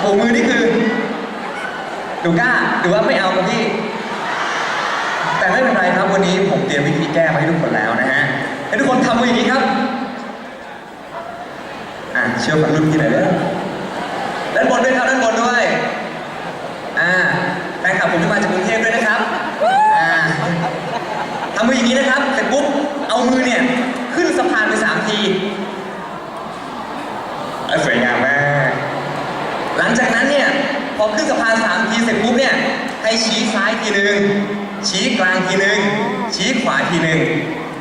โบกมือนี่คือหนูกล้าหรือว่าไม่เอาครับพี่ แต่ไม่เป็นไรครับวันนี้ผมเตรียมวิธีแก้มาให้ทุกคนแล้วนะฮะให้ทุกคนทำมืออย่างนี้ครับอะเชื่อฟังรุ่นพี่หน่อยเด้ด้านบนด้วยครับด้านบนด้วยอ่าแฟนคลับผมที่มาจากกรุงเทพด้วยนะครับอ่าทำมืออย่างนี้นะครับเสร็จปุ๊บเอามือเนี่ยขึ้นสะพานไปสามทีเอ้ยสวยงามมาก หลั งจากนั้นเนี่ยพอขึ้นสะพานสามทีเสร็จปุ๊บเนี่ยให้ชี้ซ้ายทีหนึ่งชี้กลางทีหนึ่งชี้ขวาทีหนึ่ง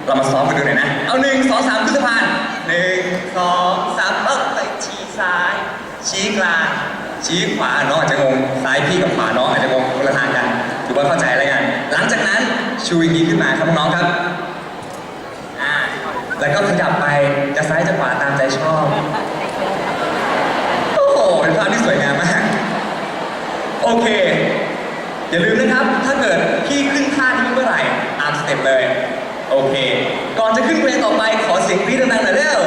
เรามาซ้อมกันดูหน่อยนะ เอาหนึ่งสองสามขึ้นสะพานหนึ่งสองสามเอ้ไปชี้ซ้าย ชี้กลาง ชี้ขวาน้องอาจจะงงซ้ายพี่กับขวาน้องอาจจะงงคนละทางกันถือว่าเข้าใจแล้วกัน หลังจากนั้นชูอย่างนี้ขึ้นมาครับน้องครับแล้วก็ขยับไปจะซ้ายจะขวาตามใจชอบ โอ้โห เป็นภาพที่สวยงามมาก โอเค อย่าลืมนะครับ ถ้าเกิดพี่ขึ้นท่านี้เมื่อไหร่ตามสเต็ปเลย โอเค ก่อนจะขึ้นเพลงต่อไปขอเสียงกรี๊ดดังๆหน่อยเร็ว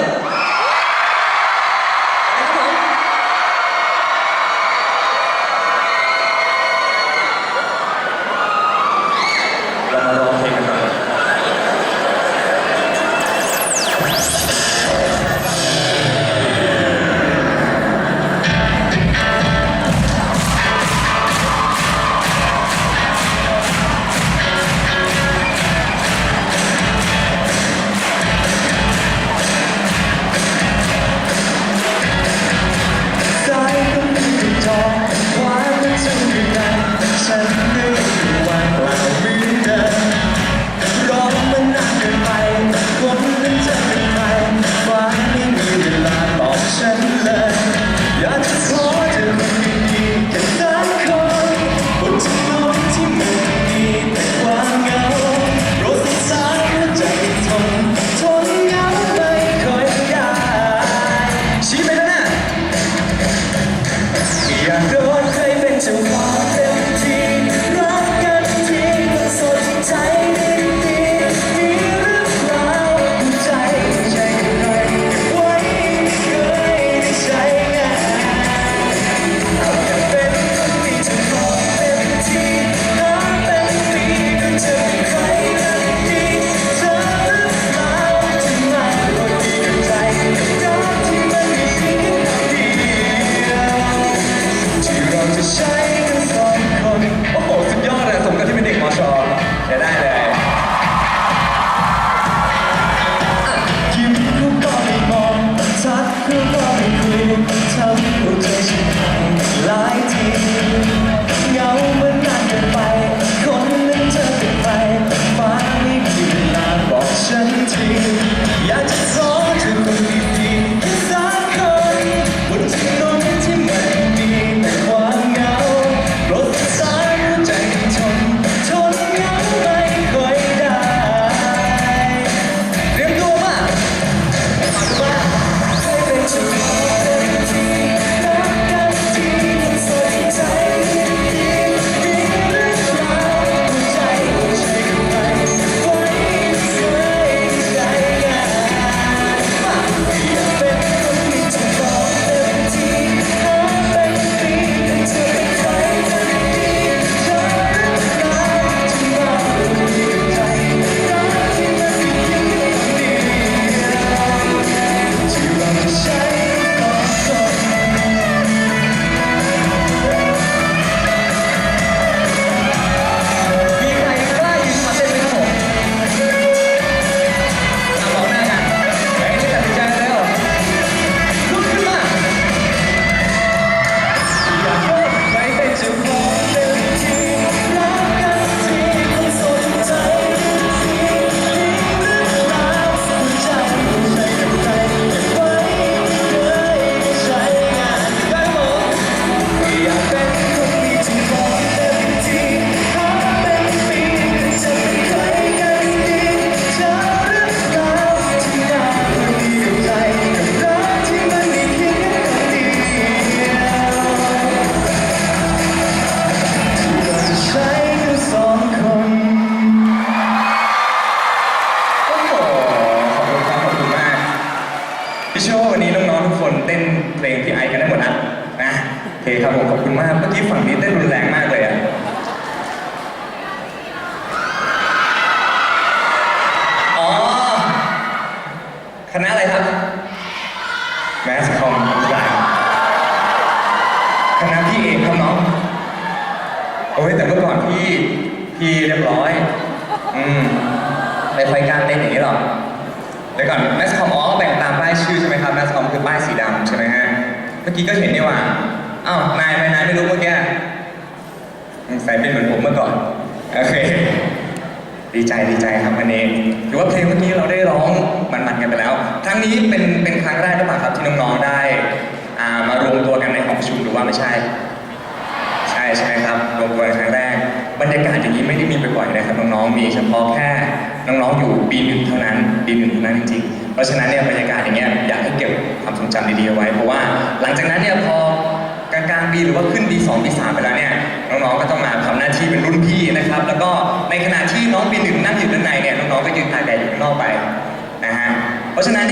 ผมขอบคุณมากเมื่อกี้ฝั่งนี้เต้นรุนแรงมากเลยอะอ๋อคณะอะไรครับแมสคอมกลางคณะพี่เอกครับน้องโอ้ยแต่เมื่อก่อนพี่พี่เรียบร้อย อืมไม่ค่อยกล้าเต้นอย่างนี้หรอกเดี๋ยวก่อนแมสคอมอ๋อแบ่งตามป้ายชื่อใช่ไหมครับแมสคอมคือป้ายสีดำใช่ไหมฮะเมื่อกี้ก็เห็นนี่ว่า อ้าวนายไปนายไม่รู้เมื่อกี้ใส่เป็นเหมือนผมเมื่อก่อน โอเค ดีใจดีใจครับวันนี้ถือว่าเพลงเมื่อกี้เราได้ร้องมันๆกันไปแล้ว ครั้งนี้เป็นเป็นครั้งแรกหรือเปล่าครับที่น้องๆได้ามารวมตัวกันในห้องประชุมหรือว่าไม่ใช่ ใช่ใช่ครับรวมตัวกันครั้งแรก บรรยากาศอย่างนี้ไม่ได้มีบ่อยๆนะครับน้องๆมีเฉพาะแค่น้องๆอยู่ปีหนึ่งเท่านั้นปีหนึ่งเท่านั้นจริงๆ เพราะฉะนั้นเนี่ยบรรยากาศอย่างเงี้ยอยากให้เก็บความทรงจำดีๆไว้ เพราะว่าหลังจากนั้นเนี่ยพอ หรือว่าขึ้นปีสองปีสามไปแล้วเนี่ยน้องๆก็ต้องมาทำหน้าที่เป็นรุ่นพี่นะครับ แล้วก็ในขณะที่น้องปีหนึ่งนั่งอยู่ด้านในเนี่ยน้องๆก็ยืนตากแดดอยู่ข้างนอกไปนะฮะเพราะฉะนั้นเนี่ย